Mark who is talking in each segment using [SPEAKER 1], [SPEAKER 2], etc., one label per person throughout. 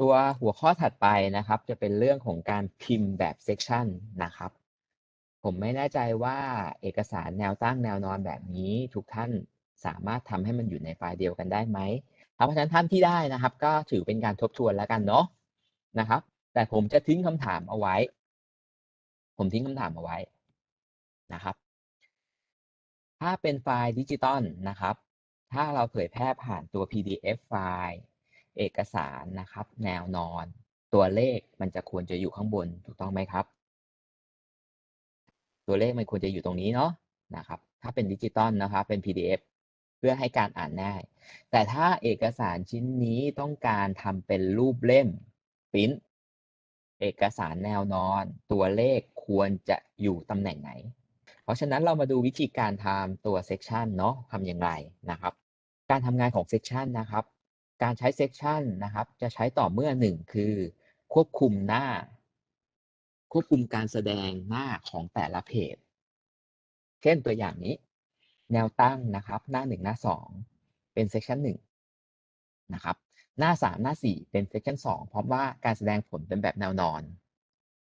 [SPEAKER 1] ตัวหัวข้อถัดไปนะครับ จะเป็นเรื่องของการพิมพ์แบบเซกชันนะครับ ผมไม่แน่ใจว่าเอกสารแนวตั้งแนวนอนแบบนี้ทุกท่านสามารถทำให้มันอยู่ในไฟล์เดียวกันได้ไหมเพราะฉะนั้นท่านที่ได้นะครับ ก็ถือเป็นการทบทวนแล้วกันเนาะนะครับ แต่ผมจะทิ้งคำถามเอาไว้ ผมทิ้งคำถามเอาไว้นะครับ ถ้าเป็นไฟล์ดิจิตอลนะครับ ถ้าเราเผยแพร่ผ่านตัว PDF ไฟล์ เอกสารนะครับ แนวนอน ตัวเลขมันจะควรจะอยู่ข้างบนถูกต้องไหมครับ ตัวเลขมันควรจะอยู่ตรงนี้เนาะนะครับ ถ้าเป็นดิจิตอลนะครับเป็น PDF เพื่อให้การอ่านง่าย แต่ถ้าเอกสารชิ้นนี้ต้องการทำเป็นรูปเล่มปริ้นเอกสารแนวนอน ตัวเลขควรจะอยู่ตำแหน่งไหน เพราะฉะนั้นเรามาดูวิธีการทำตัวเซกชันเนาะทำอย่างไรนะครับ การทำงานของเซกชันนะครับ การใช้เซกชันนะครับ จะใช้ต่อเมื่อหนึ่งคือ ควบคุมหน้า ควบคุมการแสดงหน้าของแต่ละเพจ เช่นตัวอย่างนี้ แนวตั้งนะครับ หน้าหนึ่งหน้าสองเป็นเซกชันหนึ่งนะครับ หน้าสามหน้าสี่เป็นเซกชันสองเพราะว่าการแสดงผลเป็นแบบแนวนอน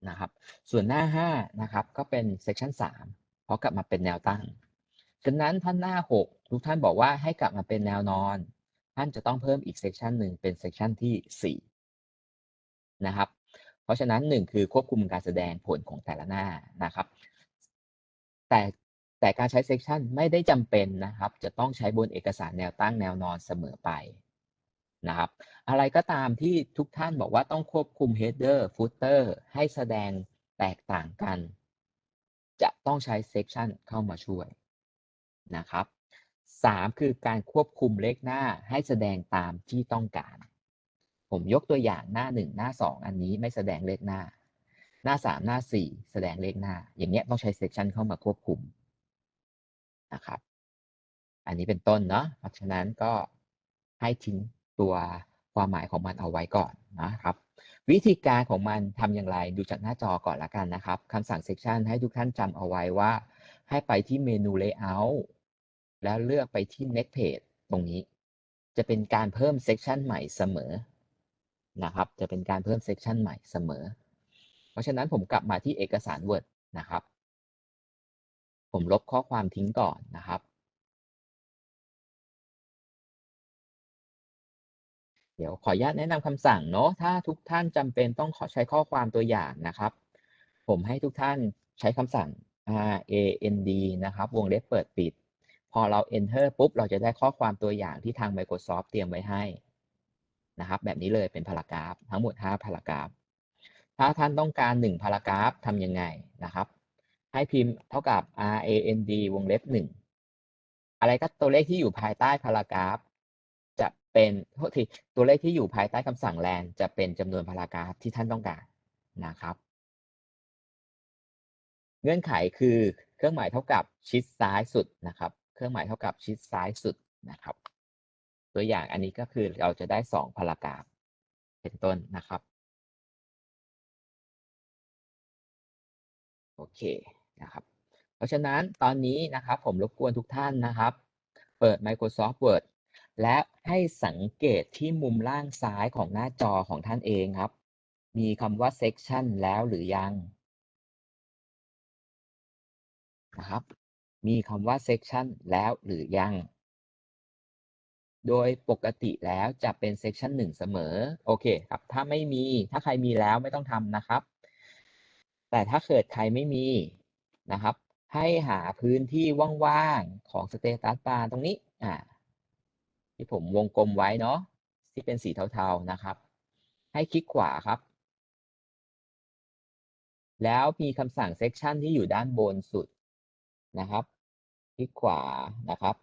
[SPEAKER 1] นะครับ ส่วนหน้าห้านะครับ ก็เป็นเซกชันสามเพราะกลับมาเป็นแนวตั้งฉะนั้นท่านหน้าหกทุกท่านบอกว่าให้กลับมาเป็นแนวนอน ท่านจะต้องเพิ่มอีกเซกชันหนึ่งเป็นเซกชันที่สี่นะครับ เพราะฉะนั้นหนึ่งคือควบคุมการแสดงผลของแต่ละหน้านะครับ แต่แต่การใช้เซกชันไม่ได้จำเป็นนะครับ จะต้องใช้บนเอกสารแนวตั้งแนวนอนเสมอไปนะครับ อะไรก็ตามที่ทุกท่านบอกว่าต้องควบคุม header footer ให้แสดงแตกต่างกัน จะต้องใช้เซกชันเข้ามาช่วยนะครับ สามคือการควบคุมเลขหน้าให้แสดงตามที่ต้องการ ผมยกตัวอย่างหน้าหนึ่งหน้าสองอันนี้ไม่แสดงเลขหน้า หน้าสามหน้าสี่แสดงเลขหน้า อย่างเงี้ยต้องใช้เซกชันเข้ามาควบคุมนะครับ อันนี้เป็นต้นเนาะเพราะฉะนั้นก็ให้ทิ้งตัวความหมายของมันเอาไว้ก่อนนะครับ วิธีการของมันทำอย่างไรดูจากหน้าจอก่อนละกันนะครับคำสั่ง section ให้ทุกท่านจำเอาไว้ว่า ให้ไปที่เมนู layout แล้วเลือกไปที่ next page ตรงนี้ จะเป็นการเพิ่ม section ใหม่เสมอนะครับ จะเป็นการเพิ่ม section ใหม่เสมอ เพราะฉะนั้นผมกลับมาที่เอกสาร Word นะครับ ผมลบข้อความทิ้งก่อนนะครับ เดี๋ยวขออนุญาตแนะนำคำสั่งเนาะ ถ้าทุกท่านจำเป็นต้องขอใช้ข้อความตัวอย่างนะครับ ผมให้ทุกท่านใช้คำสั่ง R A N D นะครับ วงเล็บเปิดปิด พอเรา enter ปุ๊บ เราจะได้ข้อความตัวอย่างที่ทาง Microsoft เตรียมไว้ให้นะครับ แบบนี้เลยเป็นพารากราฟ ทั้งหมด 5 พารากราฟ ถ้าท่านต้องการ 1 พารากราฟทำยังไงนะครับ ให้พิมพ์เท่ากับ R A N D วงเล็บ 1 อะไรก็ตัวเลขที่อยู่ภายใต้พารากราฟ จะเป็นโทษทีตัวเลขที่อยู่ภายใต้คำสั่งแลนจะเป็นจำนวนพารากราฟที่ท่านต้องการนะครับ เงื่อนไขคือเครื่องหมายเท่ากับชิดซ้ายสุดนะครับ เครื่องหมายเท่ากับชิดซ้ายสุดนะครับ ตัวอย่างอันนี้ก็คือเราจะได้สองพารากราฟเป็นต้นนะครับ โอเคนะครับ เพราะฉะนั้นตอนนี้นะครับผมรบกวนทุกท่านนะครับ เปิด Microsoft Word และให้สังเกตที่มุมล่างซ้ายของหน้าจอของท่านเองครับ มีคำว่า section แล้วหรือยังนะครับ มีคำว่า section แล้วหรือยัง โดยปกติแล้วจะเป็น section 1 เสมอ โอเคครับ ถ้าไม่มี ถ้าใครมีแล้วไม่ต้องทำนะครับ แต่ถ้าเกิดใครไม่มีนะครับ ให้หาพื้นที่ว่างๆ ของ status bar ตรงนี้ อ่า ที่ผมวงกลมไว้เนาะ ที่เป็นสีเทาๆ นะครับ ให้คลิกขวาครับแล้วมีคำสั่ง section ที่อยู่ด้านบนสุด นะครับ คลิกขวานะครับ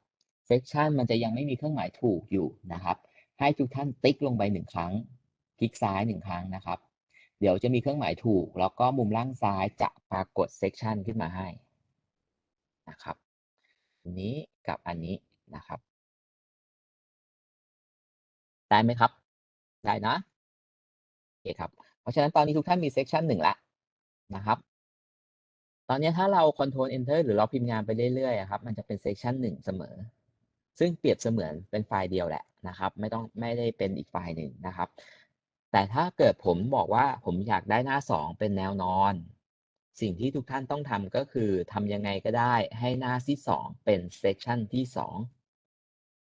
[SPEAKER 1] section มันจะยังไม่มีเครื่องหมายถูกอยู่นะครับ ให้ทุกท่านติ๊กลงไปหนึ่งครั้ง คลิกซ้ายหนึ่งครั้งนะครับ เดี๋ยวจะมีเครื่องหมายถูก แล้วก็มุมล่างซ้ายจะปรากฏ section ขึ้นมาให้นะครับอันนี้กับอันนี้นะครับ ได้ไหมครับ ได้นะโอเคครับ เพราะฉะนั้นตอนนี้ทุกท่านมี section หนึ่งละนะครับ ตอนนี้ถ้าเรา control enter หรือเราพิมพ์งานไปเรื่อยๆครับ มันจะเป็น section หนึ่งเสมอ ซึ่งเปรียบเสมือนเป็นไฟล์เดียวแหละนะครับ ไม่ต้องไม่ได้เป็นอีกไฟล์หนึ่งนะครับ แต่ถ้าเกิดผมบอกว่าผมอยากได้หน้าสองเป็นแนวนอน สิ่งที่ทุกท่านต้องทำก็คือทำยังไงก็ได้ให้หน้าที่สองเป็นเซกชันที่สอง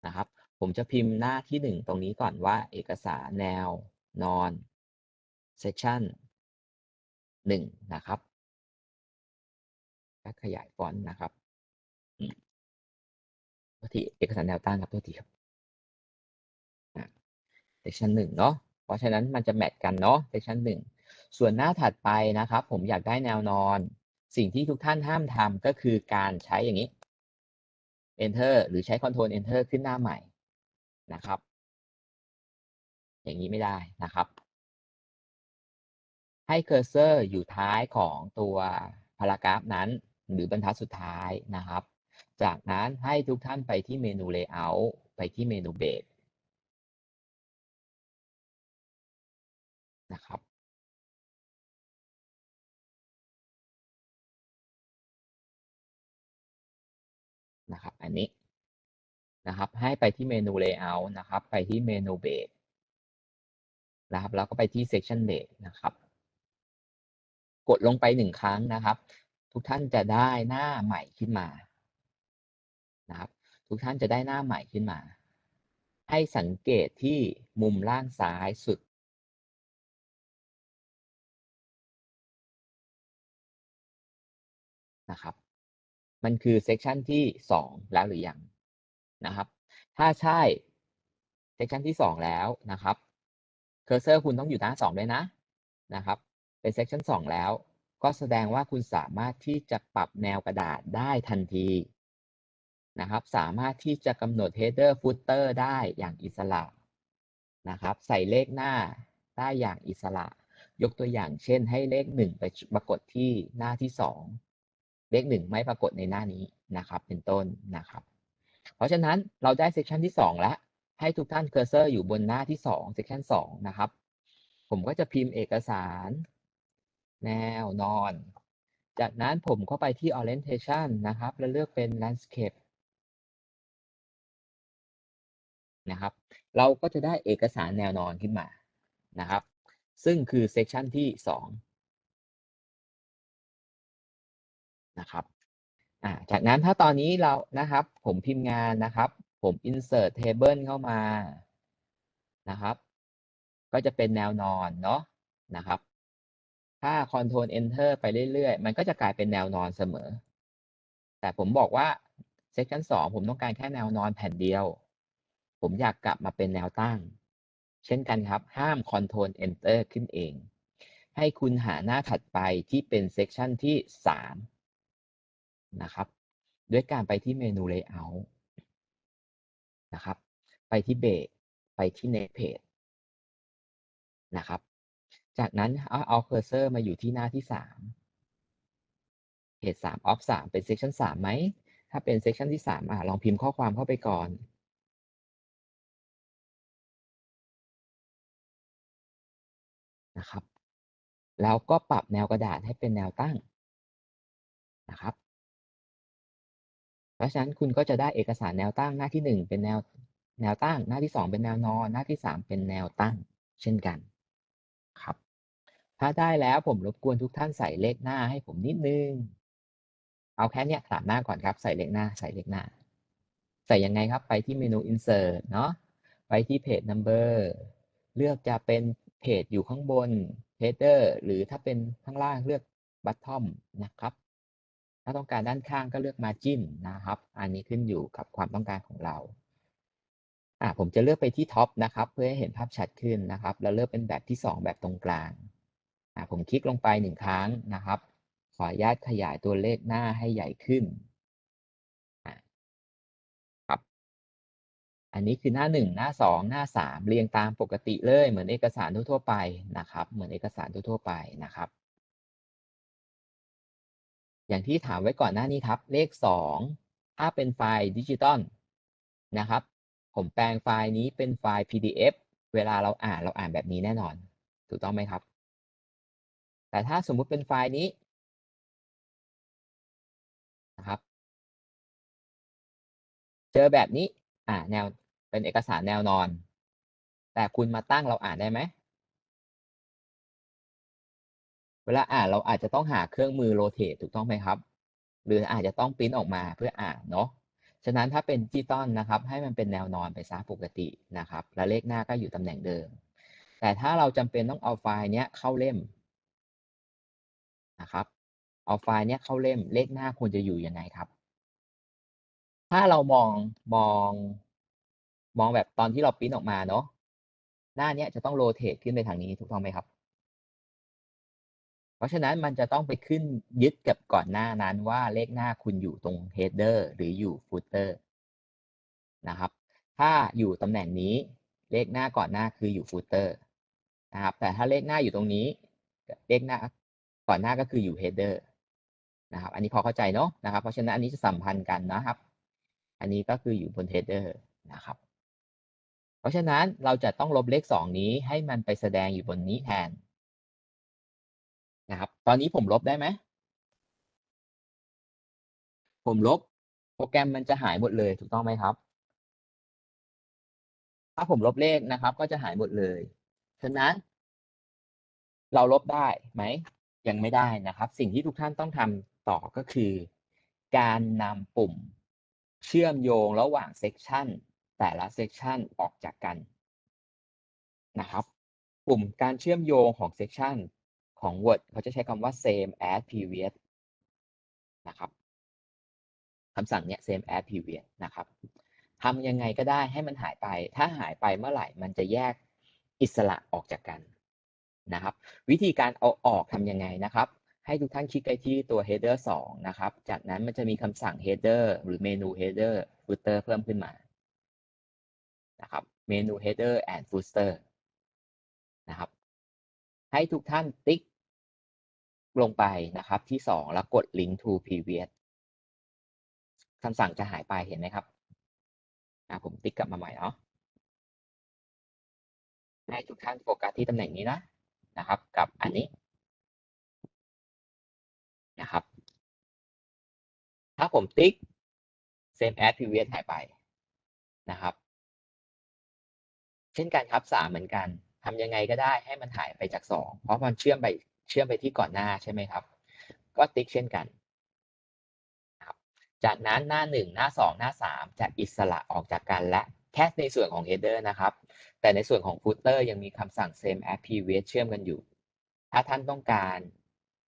[SPEAKER 1] นะครับ ผมจะพิมพ์หน้าที่หนึ่งตรงนี้ก่อนว่าเอกสารแนวนอนเซกชันหนึ่งนะครับ ขยายฟอนต์นะครับโทษทีเอกสารแนวตั้งครับโทษทีครับเซกชันหนึ่งเนาะ เพราะฉะนั้นมันจะแมทกันเนาะเซกชันหนึ่ง ส่วนหน้าถัดไปนะครับ ผมอยากได้แนวนอน สิ่งที่ทุกท่านห้ามทำก็คือการใช้อย่างนี้ enter หรือใช้ control enter ขึ้นหน้าใหม่นะครับ อย่างนี้ไม่ได้นะครับ ให้เคอร์เซอร์อยู่ท้ายของตัวพารากราฟนั้น หรือบรรทัดสุดท้ายนะครับ จากนั้นให้ทุกท่านไปที่เมนู Layout ไปที่เมนูเบรกนะครับนะครับ อันนี้นะครับ ให้ไปที่เมนู Layout นะครับ ไปที่เมนูเบรกนะครับ แล้วก็ไปที่ Section Break นะครับ กดลงไปหนึ่งครั้งนะครับ ทุกท่านจะได้หน้าใหม่ขึ้นมานะครับ ทุกท่านจะได้หน้าใหม่ขึ้นมา ให้สังเกตที่มุมล่างซ้ายสุด นะครับ มันคือเซกชันที่สองแล้วหรือยังนะครับ ถ้าใช่เซกชันที่สองแล้วนะครับ เคอร์เซอร์คุณต้องอยู่หน้าสองด้วยนะนะครับ เป็นเซกชันสองแล้ว ก็แสดงว่าคุณสามารถที่จะปรับแนวกระดาษได้ทันทีนะครับ สามารถที่จะกำหนด header footer ได้อย่างอิสระนะครับ ใส่เลขหน้าได้อย่างอิสระ ยกตัวอย่างเช่น ให้เลขหนึ่งไปปรากฏที่หน้าที่สองเลขหนึ่งไม่ปรากฏในหน้านี้นะครับ เป็นต้นนะครับ เพราะฉะนั้นเราได้เซกชันที่สองแล้ว ให้ทุกท่านเคอร์เซอร์อยู่บนหน้าที่สองเซกชันสองนะครับ ผมก็จะพิมพ์เอกสาร แนวนอน จากนั้นผมก็ไปที่ orientation นะครับ แล้วเลือกเป็น landscape นะครับ เราก็จะได้เอกสารแนวนอนขึ้นมานะครับ ซึ่งคือเซกชันที่สองนะครับจากนั้นถ้าตอนนี้เรานะครับ ผมพิมพ์งานนะครับ ผม insert table เข้ามานะครับ ก็จะเป็นแนวนอนเนาะนะครับ ถ้า control enter ไปเรื่อยๆ มันก็จะกลายเป็นแนวนอนเสมอ แต่ผมบอกว่า section 2ผมต้องการแค่แนวนอนแผ่นเดียว ผมอยากกลับมาเป็นแนวตั้ง เช่นกันครับ ห้าม control enter ขึ้นเอง ให้คุณหาหน้าถัดไปที่เป็น section ที่ 3 นะครับ ด้วยการไปที่เมนู layout นะครับ ไปที่เบรกไปที่ next page นะครับ จากนั้นเอาเอาเคอร์เซอร์มาอยู่ที่หน้าที่สามเพจสามออฟสามเป็นเซ c ชันสามไหม ถ้าเป็นเซ c ชันที่สามอะลองพิมพ์ข้อความเข้าไปก่อนนะครับ แล้วก็ปรับแนวกระดาษให้เป็นแนวตั้งนะครับ เพราะฉะนั้นคุณก็จะได้เอกสารแนวตั้งหน้าที่หนึ่งเป็นแนวแนวตั้ง หน้าที่สองเป็นแนวนอน หน้าที่สามเป็นแนวตั้ง เช่นกัน ถ้าได้แล้วผมรบกวนทุกท่านใส่เลขหน้าให้ผมนิดนึง เอาแค่เนี้ยสามหน้าก่อนครับ ใส่เลขหน้า ใส่เลขหน้า ใส่ยังไงครับ ไปที่เมนู insert เนาะ ไปที่ page number เลือกจะเป็นเพจอยู่ข้างบน header หรือถ้าเป็นข้างล่างเลือก bottom นะครับ ถ้าต้องการด้านข้างก็เลือก margin นะครับ อันนี้ขึ้นอยู่กับความต้องการของเราอ่าผมจะเลือกไปที่ท็อปนะครับ เพื่อให้เห็นภาพชัดขึ้นนะครับ แล้วเลือกเป็นแบบที่สองแบบตรงกลาง ผมคลิกลงไปหนึ่งครั้งนะครับ ขออนุญาตขยายตัวเลขหน้าให้ใหญ่ขึ้นครับอันนี้คือหน้าหนึ่งหน้าสองหน้าสามเรียงตามปกติเลย เหมือนเอกสารทั่วไปนะครับ เหมือนเอกสารทั่วไปนะครับ อย่างที่ถามไว้ก่อนหน้านี้ครับ เลขสองถ้าเป็นไฟล์ดิจิตอลนะครับ ผมแปลงไฟล์นี้เป็นไฟล์ PDF เวลาเราอ่านเราอ่านแบบนี้แน่นอน ถูกต้องไหมครับ แต่ถ้าสมมุติเป็นไฟล์นี้นะครับ เจอแบบนี้ อ่า แนวเป็นเอกสารแนวนอน แต่คุณมาตั้งเราอ่านได้ไหม เวลาอ่านเราอาจจะต้องหาเครื่องมือโรเตทถูกต้องไหมครับ หรืออาจจะต้องปริ้นออกมาเพื่ออ่านเนาะ ฉะนั้นถ้าเป็นดิจิตอลนะครับ ให้มันเป็นแนวนอนไปซะปกตินะครับ และเลขหน้าก็อยู่ตำแหน่งเดิม แต่ถ้าเราจำเป็นต้องเอาไฟล์เนี้ยเข้าเล่ม นะครับ เอาไฟล์เนี้ยเข้าเล่มเลขหน้าควรจะอยู่ยังไงครับ ถ้าเรามองมองมองแบบตอนที่เราปิ้นออกมาเนาะหน้าเนี้ยจะต้องโรเตทขึ้นไปทางนี้ถูกต้องไหมครับ เพราะฉะนั้นมันจะต้องไปขึ้นยึดกับก่อนหน้านั้นว่าเลขหน้าคุณอยู่ตรง header หรืออยู่ footer นะครับ ถ้าอยู่ตำแหน่งนี้เลขหน้าก่อนหน้าคืออยู่ footer นะครับ แต่ถ้าเลขหน้าอยู่ตรงนี้ เลขหน้า ก่อนหน้าก็คืออยู่ header นะครับ อันนี้พอเข้าใจเนาะนะครับ เพราะฉะนั้นอันนี้จะสัมพันธ์กันนะครับ อันนี้ก็คืออยู่บน header นะครับ เพราะฉะนั้นเราจะต้องลบเลขสองนี้ให้มันไปแสดงอยู่บนนี้แทนนะครับ ตอนนี้ผมลบได้ไหม ผมลบ โปรแกรมมันจะหายหมดเลยถูกต้องไหมครับ ถ้าผมลบเลขนะครับ ก็จะหายหมดเลย ฉะนั้น เราลบได้ไหม ยังไม่ได้นะครับ สิ่งที่ทุกท่านต้องทำต่อก็คือ การนำปุ่มเชื่อมโยงระหว่างเซกชันแต่ละเซกชันออกจากกันนะครับ ปุ่มการเชื่อมโยงของเซกชันของ Word เขาจะใช้คำว่า same as previous นะครับคำสั่งเนี้ย same as previous นะครับทำยังไงก็ได้ให้มันหายไป ถ้าหายไปเมื่อไหร่มันจะแยกอิสระออกจากกัน นะครับ วิธีการเอาออกทำยังไงนะครับ ให้ทุกท่านคลิกไปที่ตัว header 2 นะครับ จากนั้นมันจะมีคำสั่ง header หรือเมนู header footer เพิ่มขึ้นมานะครับเมนู header and footer นะครับ ให้ทุกท่านติ๊กลงไปนะครับที่สองแล้วกด link to previous คำสั่งจะหายไปเห็นไหมครับอ่ผมติ๊กกลับมาใหม่เนาะให้ทุกท่านโฟกัสที่ตำแหน่งนี้นะ นะครับกับอันนี้นะครับ ถ้าผมติ๊ก same as previous หายไปนะครับ เช่นกันครับสามเหมือนกันทำยังไงก็ได้ให้มันหายไปจากสองเพราะมันเชื่อมไปเชื่อมไปที่ก่อนหน้าใช่ไหมครับ ก็ติ๊กเช่นกันจากนั้นหน้าหนึ่งหน้าสองหน้าสามจะอิสระออกจากกันและแค่ในส่วนของ header นะครับ แต่ในส่วนของ footer ยังมีคำสั่ง same as previous เชื่อมกันอยู่ ถ้าท่านต้องการ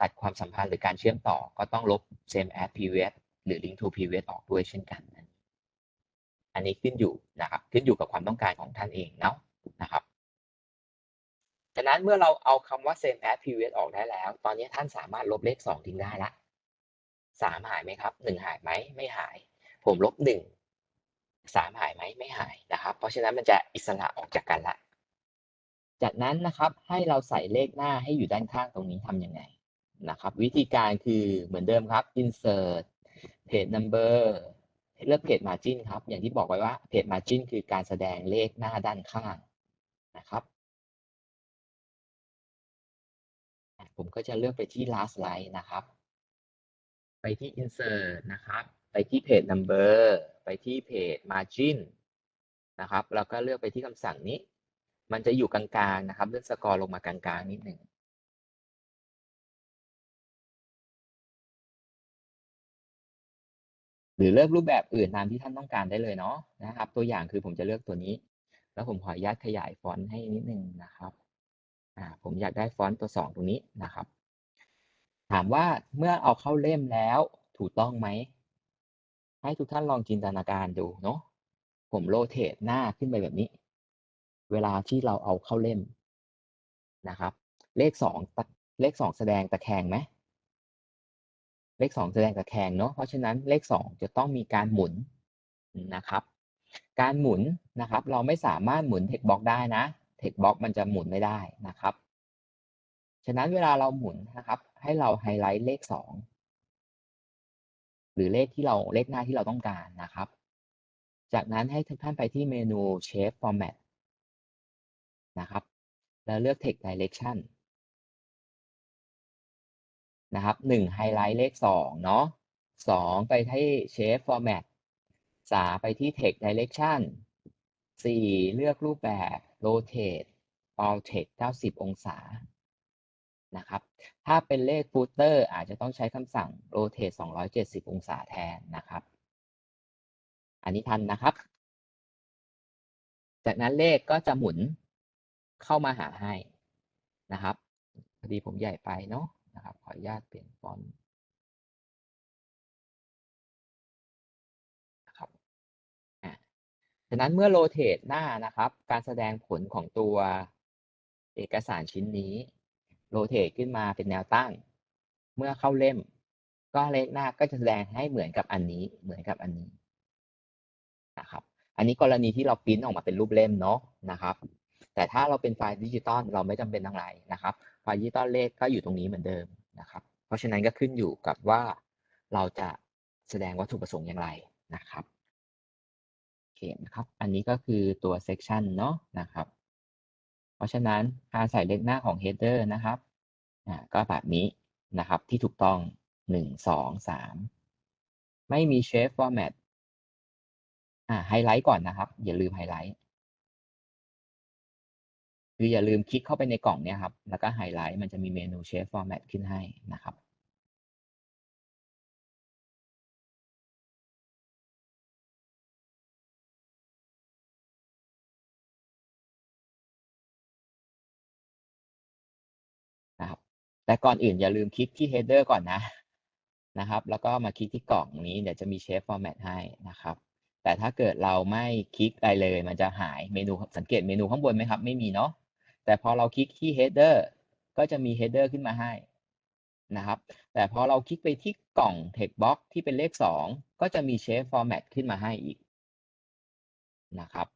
[SPEAKER 1] ตัดความสัมพันธ์หรือการเชื่อมต่อก็ต้องลบ same as previous หรือ link to previous ออกด้วยเช่นกัน อันนี้ขึ้นอยู่นะครับขึ้นอยู่กับความต้องการของท่านเองเนาะนะครับฉะนั้นเมื่อเราเอาคำว่า same as previous ออกได้แล้ว ตอนนี้ท่านสามารถลบเลขสองทิ้งได้ละสามหายไหมครับหนึ่งหายไหมไม่หาย ผมลบห สามหายไหมไม่หายนะครับ เพราะฉะนั้นมันจะอิสระออกจากกันละ จากนั้นนะครับให้เราใส่เลขหน้าให้อยู่ด้านข้างตรงนี้ทำยังไงนะครับ วิธีการคือเหมือนเดิมครับ insert page number เลือก page margin ครับ อย่างที่บอกไว้ว่า page margin คือการแสดงเลขหน้าด้านข้างนะครับ ผมก็จะเลือกไปที่ last line นะครับ ไปที่ insert นะครับ ไปที่ page number ไปที่ page margin นะครับ แล้วก็เลือกไปที่คำสั่งนี้ มันจะอยู่กลางๆนะครับ เลื่อนสกอร์ลงมากลางๆนิดหนึ่งหรือเลือกรูปแบบอื่นตามที่ท่านต้องการได้เลยเนาะนะครับ ตัวอย่างคือผมจะเลือกตัวนี้ แล้วผมขออนุญาตขยายฟอนต์ให้นิดนึงนะครับอ่าผมอยากได้ฟอนต์ตัวสองตรงนี้นะครับ ถามว่าเมื่อเอาเข้าเล่มแล้วถูกต้องไหม ให้ทุกท่านลองจินตนาการดูเนาะผมโรเตทหน้าขึ้นไปแบบนี้ เวลาที่เราเอาเข้าเล่มนะครับ เลขสองเลขสองแสดงตะแคงไหมเลขสองแสดงตะแคงเนาะเพราะฉะนั้นเลขสองจะต้องมีการหมุนนะครับ การหมุนนะครับ เราไม่สามารถหมุนเทคบ็อกได้นะเทคบ็อกมันจะหมุนไม่ได้นะครับ ฉะนั้นเวลาเราหมุนนะครับ ให้เราไฮไลท์เลขสอง หรือเลขที่เราเลขหน้าที่เราต้องการนะครับ จากนั้นให้ทุกท่านไปที่เมนู Shape Format นะครับ แล้วเลือก Text Direction นะครับหนึ่งไฮไลท์เลขสองเนาะสองไปที่ Shape Format สามไปที่ Text Direction สี่เลือกรูปแบบ rotate all text 90 องศานะครับ ถ้าเป็นเลข footer อาจจะต้องใช้คำสั่ง rotate 270 องศาแทนนะครับ อันนี้ทันนะครับ จากนั้นเลขก็จะหมุนเข้ามาหาให้นะครับพอดีผมใหญ่ไปเนาะนะครับ ขออนุญาตเปลี่ยนฟอนต์นะครับอะฉะนั้นเมื่อโรเตทหน้านะครับ การแสดงผลของตัวเอกสารชิ้นนี้ โรเตขึ้นมาเป็นแนวตั้ง เมื่อเข้าเล่ม ก็เลขหน้าก็จะแสดงให้เหมือนกับอันนี้เหมือนกับอันนี้นะครับ อันนี้กรณีที่เราปริ้นออกมาเป็นรูปเล่มเนาะนะครับ แต่ถ้าเราเป็นไฟล์ดิจิตอลเราไม่จำเป็นต้องไรนะครับ ไฟล์ดิจิตอลเลขก็อยู่ตรงนี้เหมือนเดิมนะครับ เพราะฉะนั้นก็ขึ้นอยู่กับว่าเราจะแสดงวัตถุประสงค์อย่างไรนะครับโอเคนะครับ อันนี้ก็คือตัว section เนาะนะครับ เพราะฉะนั้นการใส่เลขหน้าของ header นะครับก็แบบนี้นะครับที่ถูกต้องหนึ่งสองสามไม่มี shape format ไฮไลท์ก่อนนะครับ อย่าลืมไฮไลท์คืออย่าลืมคลิกเข้าไปในกล่องเนี่ยครับ แล้วก็ไฮไลท์มันจะมีเมนู Shape Format ขึ้นให้นะครับ แต่ก่อนอื่นอย่าลืมคลิกที่ Header ก่อนนะนะครับ แล้วก็มาคลิกที่กล่องนี้เดี๋ยวจะมี Shape Format ให้นะครับ แต่ถ้าเกิดเราไม่คลิกอะไรเลย มันจะหายเมนูสังเกตเมนูข้างบนไหมครับ ไม่มีเนาะแต่พอเราคลิกที่ header ก็จะมี header ขึ้นมาให้นะครับ แต่พอเราคลิกไปที่กล่อง text box ที่เป็นเลข 2 ก็จะมี shape format ขึ้นมาให้อีกนะครับ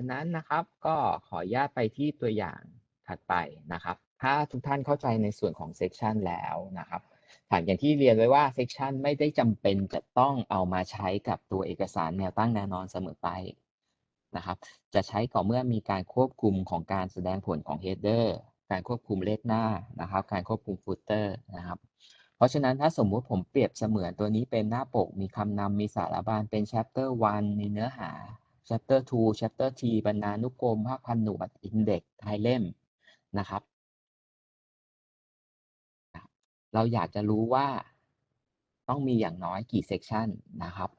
[SPEAKER 1] ะนั้นนะครับก็ขออนุญาตไปที่ตัวอย่างถัดไปนะครับ ถ้าทุกท่านเข้าใจในส่วนของ section แล้วนะครับถามอย่างที่เรียนไว้ว่า section ไม่ได้จำเป็นจะต้องเอามาใช้กับตัวเอกสารแนวตั้งแนวนอนเสมอไปนะครับ จะใช้ต่อเมื่อมีการควบคุมของการแสดงผลของ header การควบคุมเลขหน้านะครับ การควบคุม footer นะครับ เพราะฉะนั้นถ้าสมมุติผมเปรียบเสมือนตัวนี้เป็นหน้าปก มีคำนำมีสารบานเป็น chapter 1 มีเนื้อหา chapter 2 chapter 3บรรณานุกรมภาคพันหนวด index ท้ายเล่มนะครับ เราอยากจะรู้ว่าต้องมีอย่างน้อยกี่ section นะครับ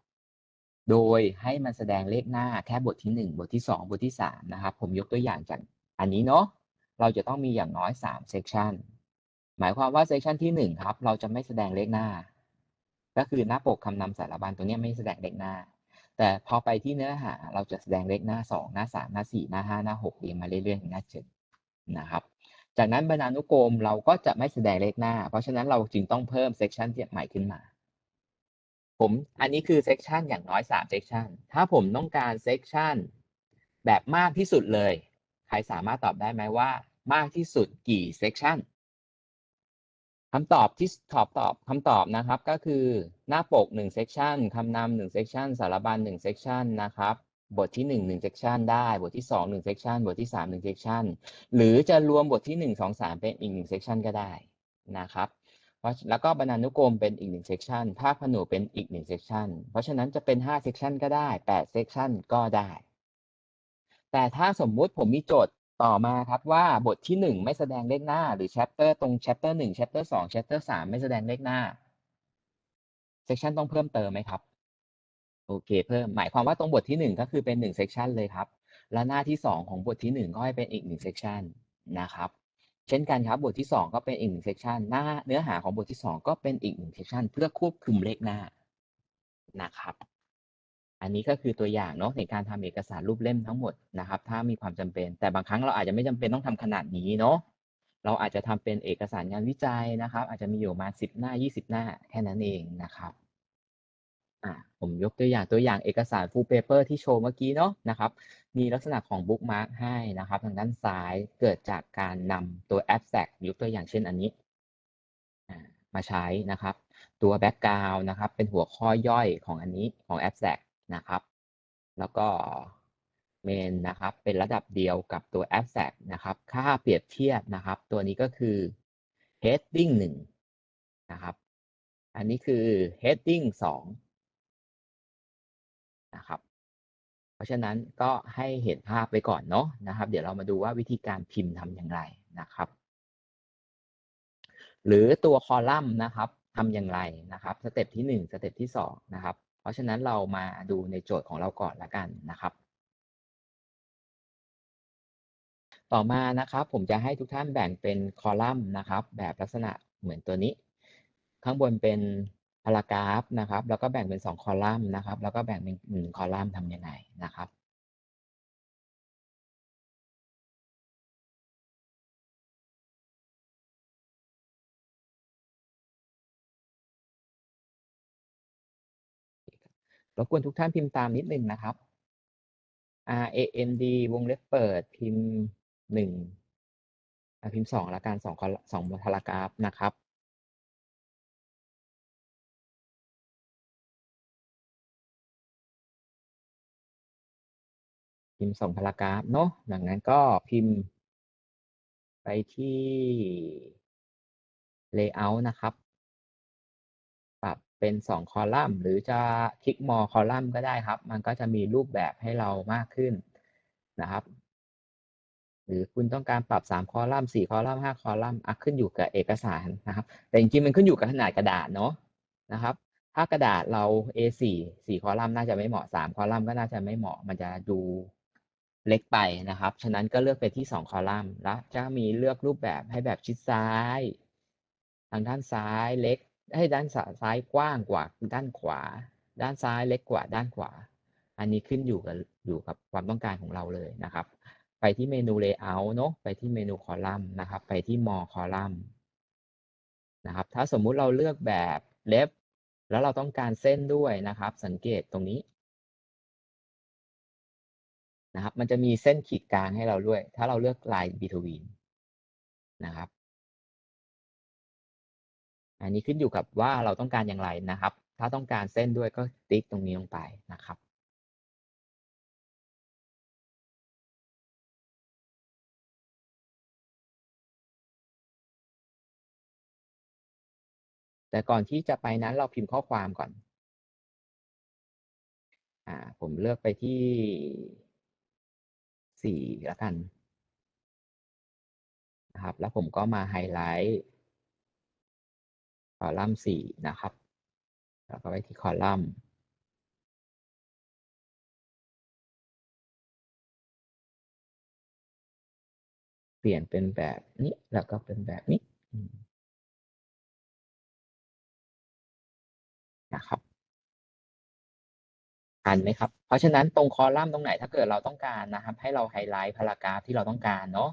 [SPEAKER 1] โดยให้มันแสดงเลขหน้าแค่บทที่ 1 บทที่ 2 บทที่ 3 นะครับ ผมยกตัวอย่างจากอันนี้เนาะเราจะต้องมีอย่างน้อย3 section หมายความว่า section ที่ 1 ครับ เราจะไม่แสดงเลขหน้า ก็คือหน้าปกคำนำสารบัญตัวนี้ไม่แสดงเลขหน้า แต่พอไปที่เนื้อหาเราจะแสดงเลขหน้า 2 หน้า 3 หน้า 4 หน้า 5 หน้า 6เรียงมาเรื่อยๆถึงหน้า7นะครับ จากนั้นบรรณานุกรมเราก็จะไม่แสดงเลขหน้า เพราะฉะนั้นเราจึงต้องเพิ่ม section ที่ใหม่ขึ้นมา ผมอันนี้คือ section อย่างน้อย3 section ถ้าผมต้องการ section แบบมากที่สุดเลย ใครสามารถตอบได้ไหมว่า มากที่สุดกี่ section คำตอบที่ตอบตอบคำตอบนะครับก็คือหน้าปก1 section คำนำ1 section สารบัญ1 section นะครับ บทที่ 1 1 section ได้ บทที่ 2 1 section บทที่ 3 1 section หรือจะรวมบทที่ 1 2 3 เป็นอีก 1 section ก็ได้นะครับแล้วก็บรรณานุกรมเป็นอีก1 section ภาคผนวกเป็นอีก1 section เพราะฉะนั้นจะเป็น 5 section ก็ได้ 8 section ก็ได้ แต่ถ้าสมมุติผมมีโจทย์ ต่อมาครับว่าบทที่1ไม่แสดงเลขหน้า หรือ chapter ตรง chapter 1 chapter 2 chapter 3ไม่แสดงเลขหน้า section ต้องเพิ่มเติมไหมครับ โอเค เพิ่มหมายความว่าตรงบทที่1ก็คือเป็น1 section เลยครับ และหน้าที่2ของบทที่1ก็ให้เป็นอีก1 section นะครับ เช่นกันครับบทที่2ก็เป็นอีก1 section หน้าเนื้อหาของบทที่2ก็เป็นอีก1 section เพื่อควบคุมเลขหน้านะครับ อันนี้ก็คือตัวอย่างเนาะในการทำเอกสารรูปเล่มทั้งหมดนะครับ ถ้ามีความจำเป็น แต่บางครั้งเราอาจจะไม่จำเป็นต้องทำขนาดนี้เนาะเราอาจจะทำเป็นเอกสารงานวิจัยนะครับ อาจจะมีอยู่มาณ10หน้า20หน้าแค่นั้นเองนะครับอ่าผมยกตัวอย่างตัวอย่างเอกสาร full paper ที่โชว์เมื่อกี้เนาะนะครับ มีลักษณะของ bookmark ให้นะครับ ทางด้านซ้ายเกิดจากการนำตัว abstract ยกตัวอย่างเช่นอันนี้มาใช้นะครับ ตัว background นะครับ เป็นหัวข้อย่อยของอันนี้ของ abstract นะครับ แล้วก็ main นะครับเป็นระดับเดียวกับตัว abstract นะครับ ค่าเปรียบเทียบนะครับ ตัวนี้ก็คือ heading 1นะครับ อันนี้คือ heading 2นะครับ เพราะฉะนั้นก็ให้เห็นภาพไปก่อนเนาะนะครับ เดี๋ยวเรามาดูว่าวิธีการพิมพ์ทำอย่างไรนะครับ หรือตัวคอลัมน์นะครับทำอย่างไรนะครับ สเต็ปที่หนึ่งสเต็ปที่สองนะครับ เพราะฉะนั้นเรามาดูในโจทย์ของเราก่อนละกันนะครับ ต่อมานะครับผมจะให้ทุกท่านแบ่งเป็นคอลัมน์นะครับ แบบลักษณะเหมือนตัวนี้ ข้างบนเป็นพารากราฟนะครับ แล้วก็แบ่งเป็นสองคอลัมน์นะครับ แล้วก็แบ่งเป็นหนึ่งคอลัมน์ทำยังไงนะครับ บกวนทุกท่านพิมพ์ตามนิดนึงนะครับ R A N D วงเล็บเปิดพิมพ์หนึ่งพิมพ์สองละกันสองคอสองพารากราฟนะครับพิมพ์สองพารากราฟเนาะดังนั้นก็พิมพ์ไปที่ layout นะครับ เป็นสองคอลัมน์ หรือจะคลิก more คอลัมน์ก็ได้ครับ มันก็จะมีรูปแบบให้เรามากขึ้นนะครับ หรือคุณต้องการปรับสามคอลัมน์สี่คอลัมน์ห้าคอลัมน์อะขึ้นอยู่กับเอกสารนะครับ แต่จริงๆมันขึ้นอยู่กับขนาดกระดาษเนาะนะครับ ถ้ากระดาษเรา A4 สี่คอลัมน์น่าจะไม่เหมาะสามคอลัมน์ก็น่าจะไม่เหมาะ มันจะดูเล็กไปนะครับ ฉะนั้นก็เลือกไปที่สองคอลัมน์ แล้วจะมีเลือกรูปแบบให้แบบชิดซ้าย ทางด้านซ้ายเล็ก ให้ด้านซ้ายกว้างกว่าด้านขวา ด้านซ้ายเล็กกว่าด้านขวา อันนี้ขึ้นอยู่กับอยู่กับความต้องการของเราเลยนะครับ ไปที่เมนู layout เนาะไปที่เมนูคอลัมน์นะครับ ไปที่ more คอลัมน์นะครับ ถ้าสมมุติเราเลือกแบบเล็บแล้วเราต้องการเส้นด้วยนะครับ สังเกตตรงนี้นะครับ มันจะมีเส้นขีดกลางให้เราด้วย ถ้าเราเลือก line between นะครับ อันนี้ขึ้นอยู่กับว่าเราต้องการอย่างไรนะครับ ถ้าต้องการเส้นด้วยก็ติ๊กตรงนี้ลงไปนะครับ แต่ก่อนที่จะไปนั้นเราพิมพ์ข้อความก่อนอ่าผมเลือกไปที่สี่แล้วกันนะครับ แล้วผมก็มาไฮไลท์ คอลัมน์สี่นะครับ แล้วก็ไปที่คอลัมน์เปลี่ยนเป็นแบบนี้แล้วก็เป็นแบบนี้นะครับทันไหมครับ เพราะฉะนั้นตรงคอลัมน์ตรงไหนถ้าเกิดเราต้องการนะครับ ให้เราไฮไลท์พารากราฟที่เราต้องการเนาะ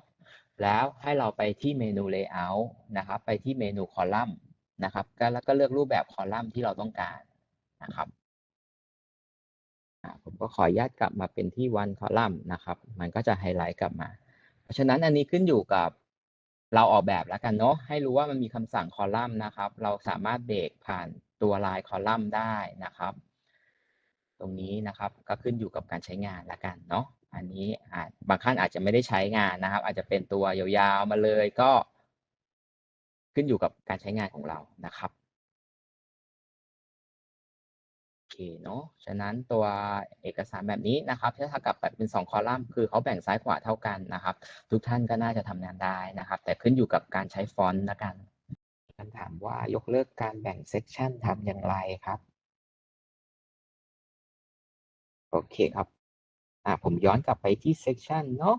[SPEAKER 1] แล้วให้เราไปที่เมนู layout นะครับ ไปที่เมนูคอลัมน์ นะครับก็แล้วก็เลือกรูปแบบคอลัมน์ที่เราต้องการนะครับผมก็ขออนุญาตกลับมาเป็นที่ one คอลัมน์นะครับ มันก็จะไฮไลท์กลับมา เพราะฉะนั้นอันนี้ขึ้นอยู่กับเราออกแบบแล้วกันเนาะให้รู้ว่ามันมีคำสั่งคอลัมน์นะครับ เราสามารถเบรกผ่านตัวลายคอลัมน์ได้นะครับ ตรงนี้นะครับก็ขึ้นอยู่กับการใช้งานละกันเนาะอันนี้บางท่านอาจจะไม่ได้ใช้งานนะครับ อาจจะเป็นตัวยาวๆมาเลยก็ ขึ้นอยู่กับการใช้งานของเรานะครับโอเคเนาะฉะนั้นตัวเอกสารแบบนี้นะครับถ้าเท่ากับแบบเป็นสองคอลัมน์คือเขาแบ่งซ้ายขวาเท่ากันนะครับ ทุกท่านก็น่าจะทำงานได้นะครับ แต่ขึ้นอยู่กับการใช้ฟอนต์ละกันคำถามว่ายกเลิกการแบ่งเซกชันทำอย่างไรครับโอเคครับ อ่า ผมย้อนกลับไปที่เซกชันเนาะ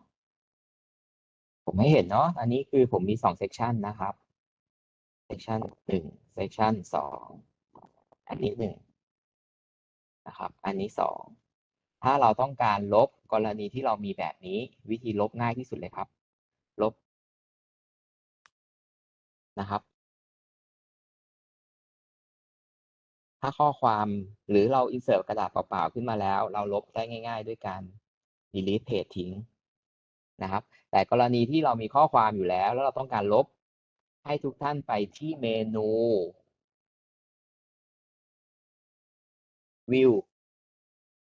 [SPEAKER 1] ผมให้เห็นเนาะ อันนี้คือผมมีสองเซกชันนะครับ เซกชันหนึ่งเซกชันสองอันนี้หนึ่งนะครับอันนี้สองถ้าเราต้องการลบกรณีที่เรามีแบบนี้ วิธีลบง่ายที่สุดเลยครับ ลบนะครับ ถ้าข้อความหรือเราอินเสิร์ตกระดาษเปล่าๆขึ้นมาแล้ว เราลบได้ง่าย ๆ ด้วยการ delete page ทิ้งนะครับ แต่กรณีที่เรามีข้อความอยู่แล้ว แล้วเราต้องการลบ ให้ทุกท่านไปที่เมนู view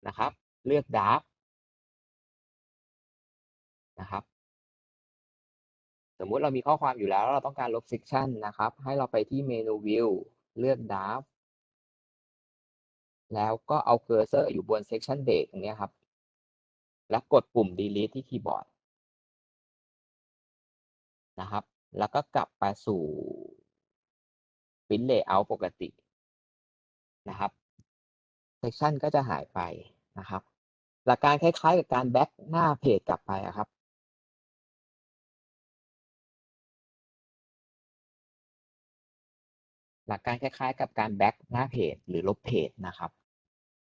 [SPEAKER 1] นะครับ เลือก draft นะครับ สมมุติเรามีข้อความอยู่แล้ว เราต้องการลบ section นะครับ ให้เราไปที่เมนู view เลือก draft แล้วก็เอาเคอร์เซอร์อยู่บน section break ตรงนี้ครับ แล้วกดปุ่ม delete ที่คีย์บอร์ดนะครับ แล้วก็กลับไปสู่ print layout ปกตินะครับ section ก็จะหายไปนะครับ หลักการคล้ายๆกับการ back หน้าเพจกลับไปอะครับ หลักการคล้ายๆ กับการ back หน้าเพจหรือลบเพจนะครับ